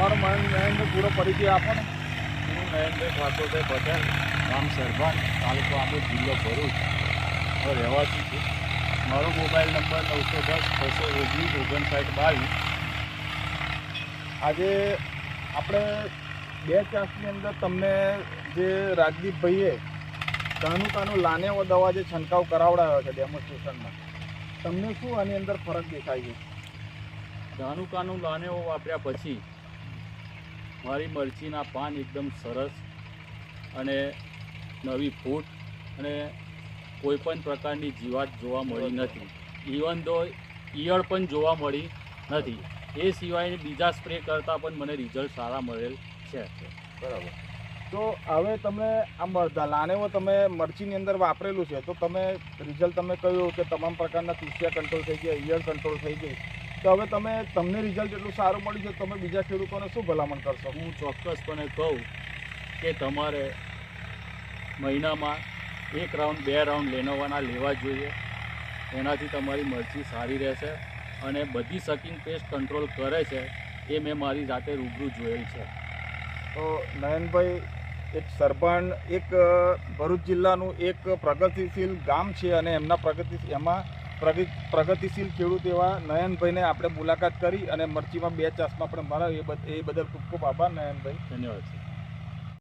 તમારો નયનભાઈ પૂરો પરિચય આપો ને. હું નયનભાઈ ઠાકોરભાઈ પટેલ ગામ સરભાન તાલુકો આંબોદ જિલ્લો ભરૂચ. હું રહેવાસી છું. મારો મોબાઈલ નંબર નવસો દસ છસો ઓગણીસ ઓગણસાઠ બાવીસ. આજે આપણે બે ચાસની અંદર તમને જે રાજદીપભાઈએ ધનુકાનું લાનેવો દવા જે છંટકાવ કરાવડાવ્યો છે ડેમોન્સ્ટ્રેશનમાં તમને શું આની અંદર ફરક દેખાય છે? ધાનુકાનું લાનેવો વાપર્યા પછી મારી મરચીના પાન એકદમ સરસ અને નવી ફૂટ અને કોઈ પણ પ્રકારની જીવાત જોવા મળી નથી. ઇવન તો ઈયળ પણ જોવા મળી નથી. એ સિવાય બીજા સ્પ્રે કરતાં પણ મને રિઝલ્ટ સારા મળેલ છે. બરાબર. તો હવે તમે આ લાનેવો તમે મરચીની અંદર વાપરેલું છે તો તમે રિઝલ્ટ તમે કહ્યું કે તમામ પ્રકારના તુસિયા કંટ્રોલ થઈ ગયા ઈયળ કંટ્રોલ થઈ ગઈ. તો હવે તમે તમને રિઝલ્ટ એટલું સારું મળ્યું છે તમે બીજા ખેડૂતોને શું ભલામણ કરશો? હું ચોક્કસપણે કહું કે તમારે મહિનામાં એક રાઉન્ડ બે રાઉન્ડ લેનોવાના લેવા જોઈએ. એનાથી તમારી મરચી સારી રહેશે અને બધી સકિંગ પેસ્ટ કંટ્રોલ કરે છે એ મેં મારી જાતે રૂબરૂ જોયેલ છે. તો નયનભાઈ એક સરપંચ એક ભરૂચ જિલ્લાનું એક પ્રગતિશીલ ગામ છે અને એમના પ્રગતિ એમાં પ્રગતિશીલ ખેડૂત એવા નયનભાઈને આપણે મુલાકાત કરી અને મરચીમાં બે ચાસમાં આપણે મારા એ બદલ ખૂબ ખૂબ આભાર નયનભાઈ. ધન્યવાદ